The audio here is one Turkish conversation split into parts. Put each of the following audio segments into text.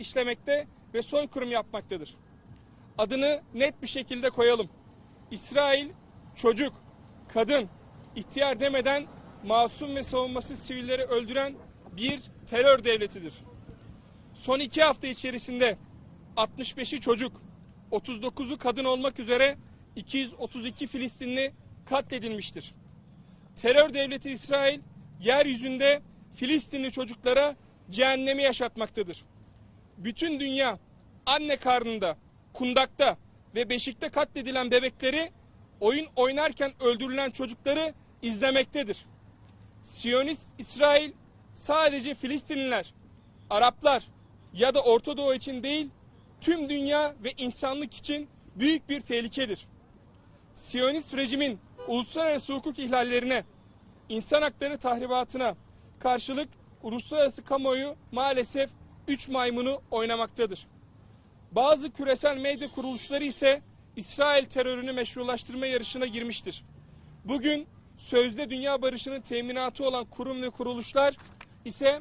işlemekte ve soykırım yapmaktadır. Adını net bir şekilde koyalım. İsrail çocuk, kadın, ihtiyar demeden masum ve savunmasız sivilleri öldüren bir terör devletidir. Son iki hafta içerisinde 65'i çocuk, 39'u kadın olmak üzere 232 Filistinli katledilmiştir. Terör devleti İsrail yeryüzünde Filistinli çocuklara cehennemi yaşatmaktadır. Bütün dünya anne karnında, kundakta ve beşikte katledilen bebekleri, oyun oynarken öldürülen çocukları izlemektedir. Siyonist İsrail sadece Filistinliler, Araplar ya da Orta Doğu için değil, tüm dünya ve insanlık için büyük bir tehlikedir. Siyonist rejimin uluslararası hukuk ihlallerine, insan hakları tahribatına karşılık uluslararası kamuoyu maalesef üç maymunu oynamaktadır. Bazı küresel medya kuruluşları ise İsrail terörünü meşrulaştırma yarışına girmiştir. Bugün sözde dünya barışının teminatı olan kurum ve kuruluşlar ise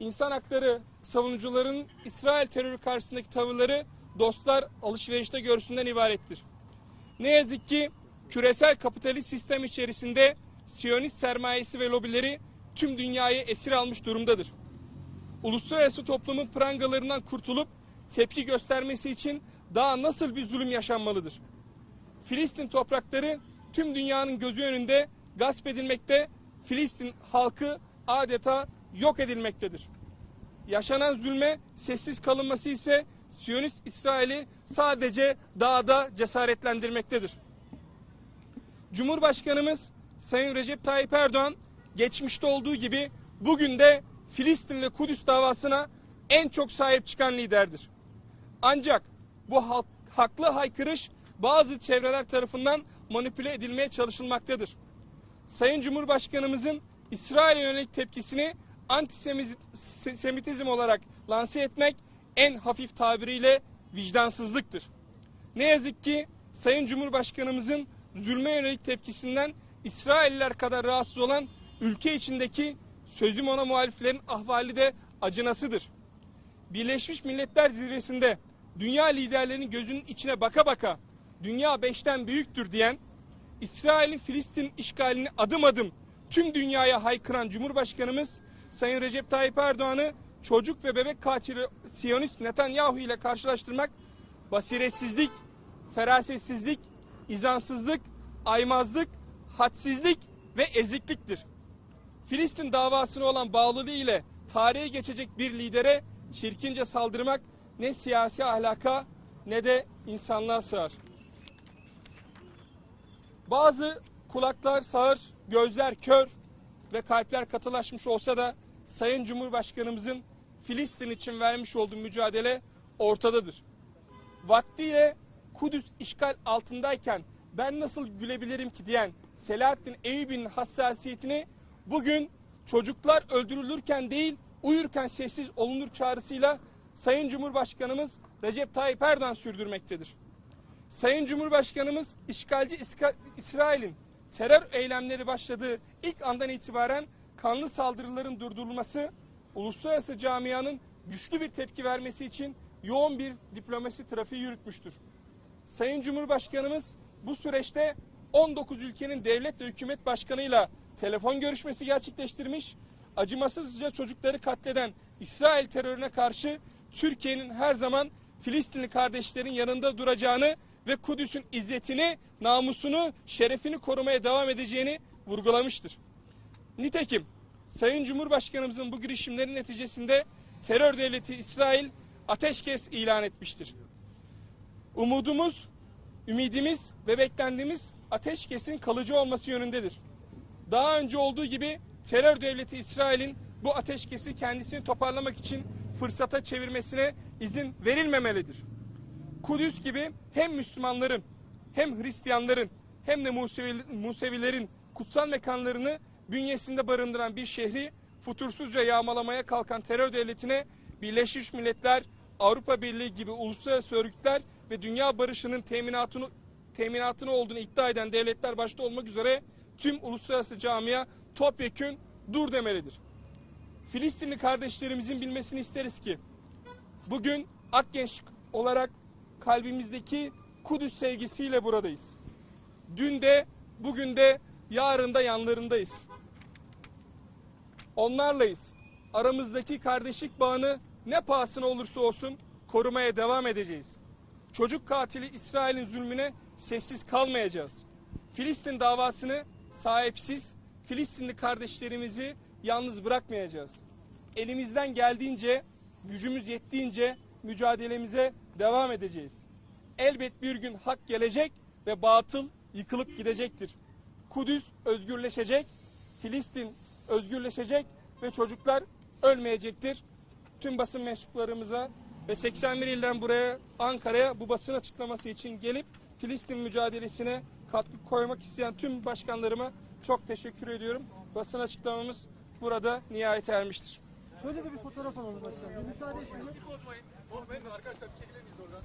insan hakları savunucuların İsrail terörü karşısındaki tavırları dostlar alışverişte görsünden ibarettir. Ne yazık ki küresel kapitalist sistem içerisinde Siyonist sermayesi ve lobileri tüm dünyayı esir almış durumdadır. Uluslararası toplumun prangalarından kurtulup tepki göstermesi için daha nasıl bir zulüm yaşanmalıdır? Filistin toprakları tüm dünyanın gözü önünde gasp edilmekte, Filistin halkı adeta yok edilmektedir. Yaşanan zulme sessiz kalınması ise Siyonist İsrail'i sadece dağda cesaretlendirmektedir. Cumhurbaşkanımız Sayın Recep Tayyip Erdoğan geçmişte olduğu gibi bugün de Filistin ve Kudüs davasına en çok sahip çıkan liderdir. Ancak bu halk, haklı haykırış bazı çevreler tarafından manipüle edilmeye çalışılmaktadır. Sayın Cumhurbaşkanımızın İsrail'e yönelik tepkisini antisemitizm olarak lanse etmek en hafif tabiriyle vicdansızlıktır. Ne yazık ki Sayın Cumhurbaşkanımızın zulme yönelik tepkisinden İsrailler kadar rahatsız olan ülke içindeki sözüm ona muhaliflerin ahvali de acınasıdır. Birleşmiş Milletler Zirvesi'nde dünya liderlerinin gözünün içine baka baka dünya beşten büyüktür diyen İsrail'in Filistin işgalini adım adım tüm dünyaya haykıran Cumhurbaşkanımız Sayın Recep Tayyip Erdoğan'ı çocuk ve bebek katili Siyonist Netanyahu ile karşılaştırmak basiretsizlik, ferasetsizlik, izansızlık, aymazlık, hadsizlik ve ezikliktir. Filistin davasına olan bağlılığı ile tarihe geçecek bir lidere çirkince saldırmak ne siyasi ahlaka ne de insanlığa sığar. Bazı kulaklar sağır, gözler kör ve kalpler katılaşmış olsa da Sayın Cumhurbaşkanımızın Filistin için vermiş olduğu mücadele ortadadır. Vaktiyle Kudüs işgal altındayken ben nasıl gülebilirim ki diyen Selahattin Eyyubi'nin hassasiyetini bugün çocuklar öldürülürken değil uyurken sessiz olunur çağrısıyla Sayın Cumhurbaşkanımız Recep Tayyip Erdoğan sürdürmektedir. Sayın Cumhurbaşkanımız işgalci İsrail'in terör eylemleri başladığı ilk andan itibaren kanlı saldırıların durdurulması, uluslararası camianın güçlü bir tepki vermesi için yoğun bir diplomasi trafiği yürütmüştür. Sayın Cumhurbaşkanımız bu süreçte 19 ülkenin devlet ve hükümet başkanıyla telefon görüşmesi gerçekleştirmiş, acımasızca çocukları katleden İsrail terörüne karşı Türkiye'nin her zaman Filistinli kardeşlerin yanında duracağını ve Kudüs'ün izzetini, namusunu, şerefini korumaya devam edeceğini vurgulamıştır. Nitekim Sayın Cumhurbaşkanımızın bu girişimlerin neticesinde terör devleti İsrail ateşkes ilan etmiştir. Umudumuz, ümidimiz ve beklentimiz ateşkesin kalıcı olması yönündedir. Daha önce olduğu gibi terör devleti İsrail'in bu ateşkesi kendisini toparlamak için fırsata çevirmesine izin verilmemelidir. Kudüs gibi hem Müslümanların hem Hristiyanların hem de Musevilerin kutsal mekanlarını bünyesinde barındıran bir şehri futursuzca yağmalamaya kalkan terör devletine Birleşmiş Milletler, Avrupa Birliği gibi uluslararası örgütler ve dünya barışının teminatını teminatını olduğunu iddia eden devletler başta olmak üzere tüm uluslararası camia topyekün dur demelidir. Filistinli kardeşlerimizin bilmesini isteriz ki Bugün Akgenç olarak kalbimizdeki Kudüs sevgisiyle buradayız. Dün de, bugün de, yarın da yanlarındayız. Onlarlayız. Aramızdaki kardeşlik bağını ne pahasına olursa olsun korumaya devam edeceğiz. Çocuk katili İsrail'in zulmüne sessiz kalmayacağız. Filistin davasını sahipsiz, Filistinli kardeşlerimizi yalnız bırakmayacağız. Elimizden geldiğince, gücümüz yettiğince mücadelemize devam edeceğiz. Elbet bir gün hak gelecek ve batıl yıkılıp gidecektir. Kudüs özgürleşecek, Filistin özgürleşecek ve çocuklar ölmeyecektir. Tüm basın mensuplarımıza ve 81 ilden buraya Ankara'ya bu basın açıklaması için gelip Filistin mücadelesine katkı koymak isteyen tüm başkanlarıma çok teşekkür ediyorum. Basın açıklamamız burada nihayete ermiştir. Şöyle de bir fotoğraf alalım başkanım. Müsaade etsin. Bozmayın. Bozmayın da arkadaşlar bir çekilir miyiz oradan?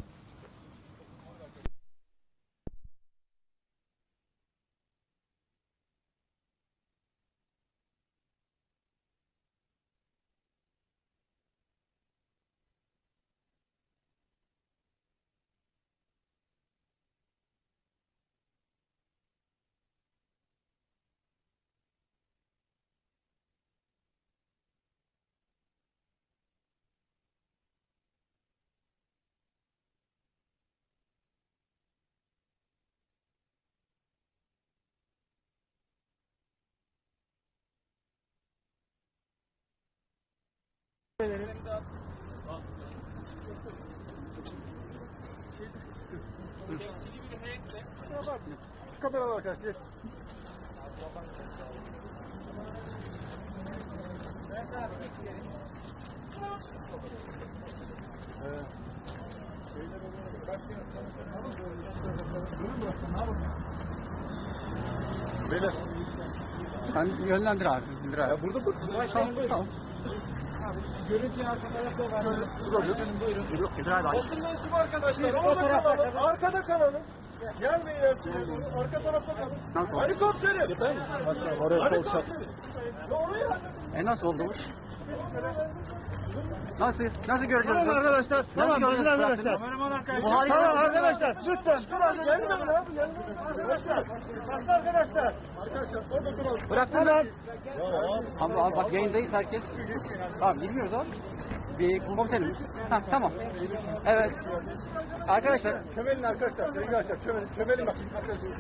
Temsili bir heyetle Şu kameralar arkadaşlar. Geç. Beyler. Sen yönlendir abi. Yönlendir abi. Ya burada dur. Tamam, tamam. Görüntüyü arka tarafta var. Durabilir. Buyurun. Basın mensubu arkadaşlar orada kalalım, arkada kalalım. Gelmeyin doğru, arka tarafta kalın. Nasıl? Helikopteri! Oraya sol çap. Doğru ya. E nasıl oldu bu? Nasıl? Nasıl göreceğiz? Tamam arkadaşlar, tamam göreceğiz arkadaşlar. Bu harika. Tamam arkadaşlar, lütfen. Gelmeyin abi, gelmeyin. Arkadaşlar, bak arkadaşlar. Arkadaşlar orada duralım. Bıraktın lan. Abi, abi bak yayındayız herkes. Abi bilmiyoruz abi. Bir komiserim. Ha tamam. Evet. Arkadaşlar Çömelin arkadaşlar. Sevgili arkadaşlar çömelin. Çömelin bakayım. Arkadaşlar.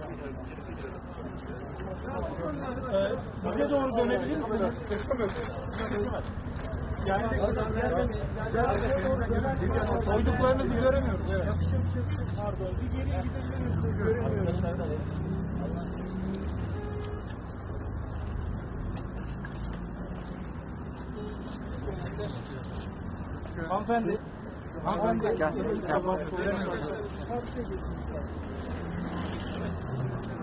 Bize doğru dönebilir misiniz? Yani koyduklarınızı göremiyoruz. Evet. Pardon, bir geriye gidebilir misiniz? Göremiyoruz. Hanımefendi. Hanımefendi.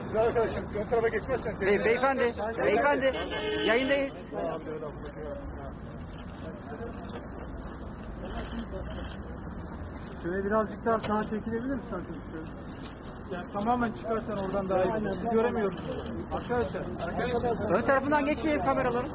Güzel arkadaşım. Ön tarafa geçmezsen. Bey, beyefendi, beyefendi yayındayız. Şöyle birazcık daha sağa çekilebilir misin arkadaşlar? Yani tamamen çıkarsan oradan daha iyi. Bizi göremiyoruz. Arkadaşlar. Ön tarafından geçmeyelim kameraların.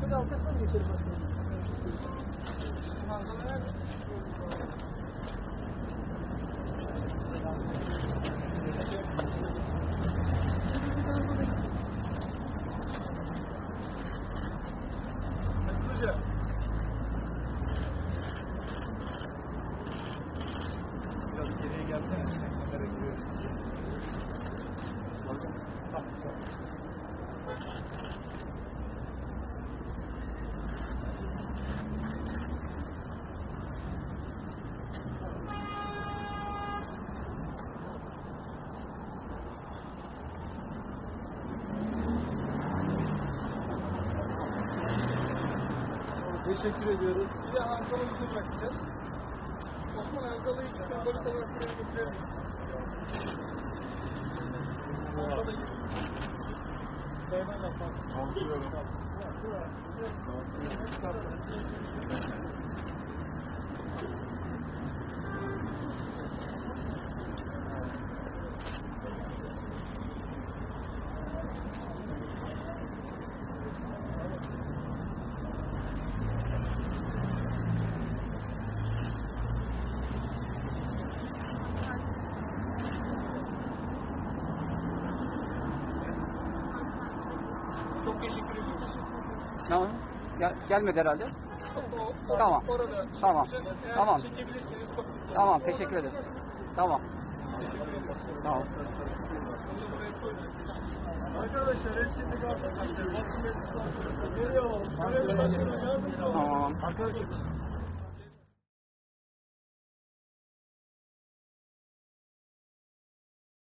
Şöyle arkasına geçelim başkanım? Teşekkür ediyoruz. bir de Hanzala'mızı bırakacağız. Osman Hanzala'yı bir sembolik olarak buraya getirelim. Hanzala gibi. Dayanamam. Çok Tamam. Gel, gelmedi herhalde. Tamam. Tamam. Tamam. Tamam teşekkür ederiz. Tamam. ederiz. Tamam. Arkadaşlar etkinlik mensubu. Geliyor. Tamam. Arkadaşlar